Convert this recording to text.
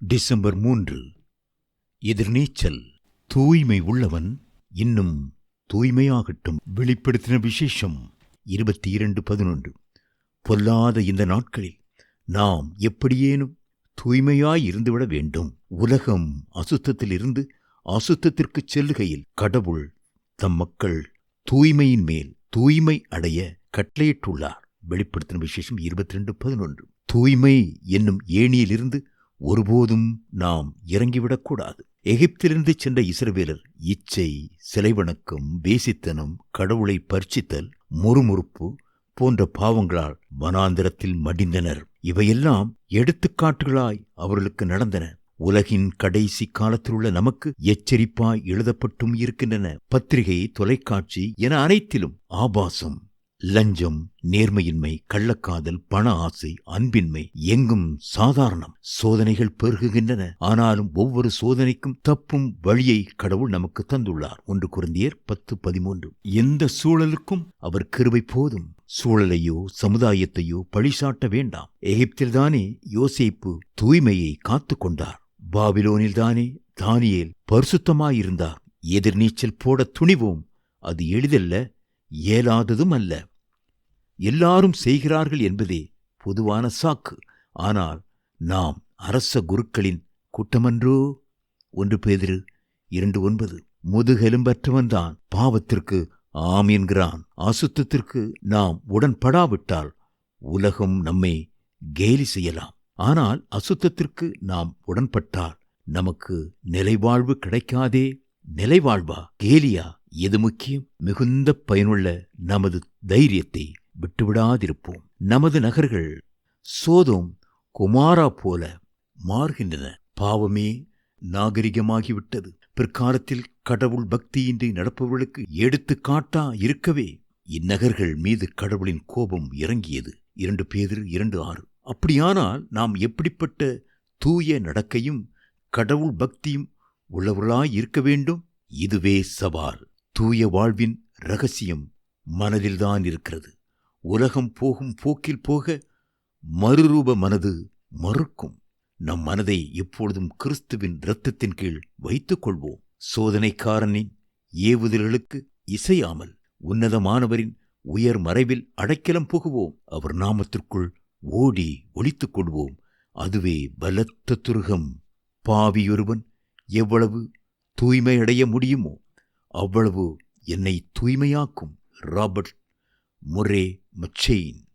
December மூன்று. எதிர்நீச்சல். தூய்மை உள்ளவன் இன்னும் தூய்மையாகட்டும். வெளிப்படுத்தின விசேஷம் இருபத்தி இரண்டு பதினொன்று. பொல்லாத இந்த நாட்களில் நாம் எப்படியேனும் தூய்மையாய் இருந்துவிட வேண்டும். உலகம் அசுத்தத்திலிருந்து அசுத்தத்திற்குச் செல்லுகையில் கடவுள் தம் மக்கள் தூய்மையின் மேல் தூய்மை அடைய கட்டளையிட்டுள்ளார். வெளிப்படுத்தின விசேஷம் இருபத்தி ரெண்டு பதினொன்று. தூய்மை என்னும் ஏணியிலிருந்து ஒருபோதும் நாம் இறங்கிவிடக்கூடாது. எகிப்திலிருந்து சென்ற இஸ்ரவேலர் இச்சை சிலை வணக்கம் வேசித்தனம் கடவுளை பர்ச்சித்தல் முறுமுறுப்பு போன்ற பாவங்களால் வனாந்திரத்தில் மடிந்தனர். இவையெல்லாம் எடுத்துக்காட்டுகளாய் அவர்களுக்கு நடந்தன. உலகின் கடைசி காலத்திலுள்ள நமக்கு எச்சரிப்பாய் எழுதப்பட்டும் இருக்கின்றன. பத்திரிகை தொலைக்காட்சி என அனைத்திலும் ஆபாசம். லஞ்சம் நேர்மையின்மை கள்ளக்காதல் பண ஆசை அன்பின்மை எங்கும் சாதாரணம். சோதனைகள் பெருகுகின்றன. ஆனாலும் ஒவ்வொரு சோதனைக்கும் தப்பும் வழியை கடவுள் நமக்கு தந்துள்ளார். ஒன்று குருந்தியர் பத்து பதிமூன்று. எந்த சூழலுக்கும் அவர் கிருபை போதும். சூழலையோ சமுதாயத்தையோ பழிசாட்ட வேண்டாம். எகிப்தில்தானே யோசிப்பு தூய்மையை காத்து கொண்டார். பாபிலோனில்தானே தானியேல் பரிசுத்தமாயிருந்தார். எதிர்நீச்சல் போட துணிவோம். அது எளிதல்ல இயலாததும் அல்ல. எல்லாரும் செய்கிறார்கள் என்பதே பொதுவான சாக்கு. ஆனால் நாம் அரச குருக்களின் கூட்டமன்றோ? ஒன்று பேதிரு இரண்டு ஒன்பது. முதுகெலும்பற்றவன்தான் பாவத்திற்கு ஆம் என்கிறான். அசுத்தத்திற்கு நாம் உடன்படாவிட்டால் உலகம் நம்மை கேலி செய்யலாம். ஆனால் அசுத்தத்திற்கு நாம் உடன்பட்டால் நமக்கு நிலைவாழ்வு கிடைக்காதே. நிலைவாழ்வா? கேலியா? எது முக்கியம்? மிகுந்த பயனுள்ள நமது தைரியத்தை விட்டுவிடாதிருப்போம். நமது நகர்கள் சோதோம் குமாரா போல மாறுகின்றன. பாவமே நாகரிகமாகிவிட்டது. பிற்காலத்தில் கடவுள் பக்தியின்றி நடப்பவர்களுக்கு எடுத்துக்காட்டா இருக்கவே இந்நகர்கள் மீது கடவுளின் கோபம் இறங்கியது. இரண்டு பேதிரு இரண்டு ஆறு. அப்படியானால் நாம் எப்படிப்பட்ட தூய நடக்கையும் கடவுள் பக்தியும் உள்ளவர்களாய் இருக்க வேண்டும்? இதுவே சவால். தூய வாழ்வின் ரகசியம் மனதில்தான் இருக்கிறது. உலகம் போகும் போக்கில் போக மறுரூப மனது மறுக்கும். நம் மனதை எப்பொழுதும் கிறிஸ்துவின் இரத்தத்தின் கீழ் வைத்துக் கொள்வோம். சோதனைக்காரனின் ஏவுதல்களுக்கு இசையாமல் உன்னதமானவரின் உயர் மறைவில் அடைக்கலம் புகுவோம். அவர் நாமத்திற்குள் ஓடி ஒளித்துக் கொள்வோம். அதுவே பலத்த துருகம். பாவியொருவன் எவ்வளவு தூய்மையடைய முடியுமோ? அவ்வளவு என்னை தூய்மையாக்கும் ராபர்ட் முரே மச்செயின்.